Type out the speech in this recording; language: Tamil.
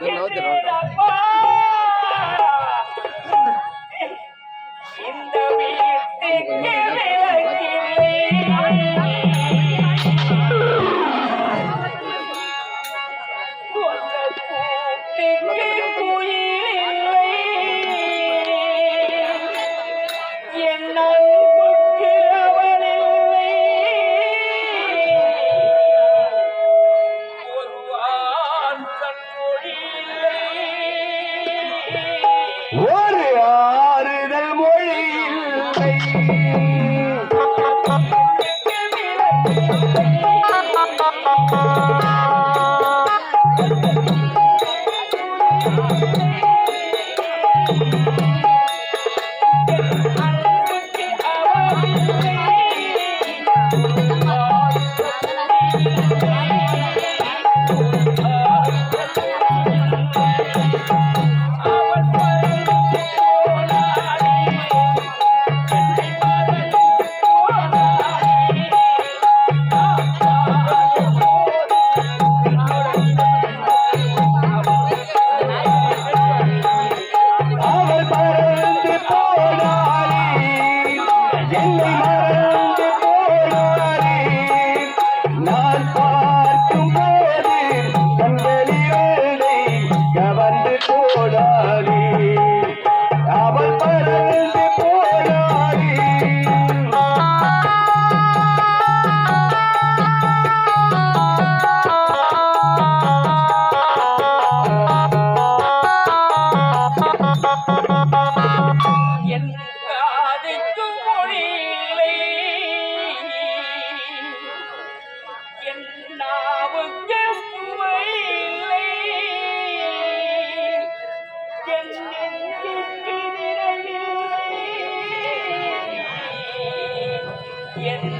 No, no, no. ஒரு ஆறுதல் மொழி இல்லை காளி என்